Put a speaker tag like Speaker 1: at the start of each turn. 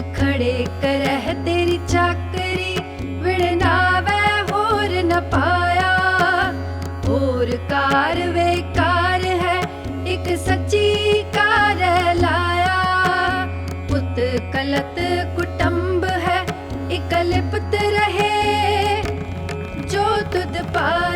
Speaker 1: ਇੱਕ ਖੜੇ ਕਰਹਿ ਤੇਰੀ ਚਾਕਰੀ ਵਿੜਨਾਵੇ ਹੋਰ ਨ ਪਾਇਆ। ਹੋਰ ਕਾਰ ਵੇਕਾਰ ਹੈ, ਇੱਕ ਸੱਚੀ ਕਾਰ ਲਾਇਆ। ਪੁੱਤ ਕਲਤ ਕੁਟੰਬ ਹੈ, ਇਕ ਲਿਪਤ ਰਹੇ, ਜੋ ਤੁਧ ਪਾ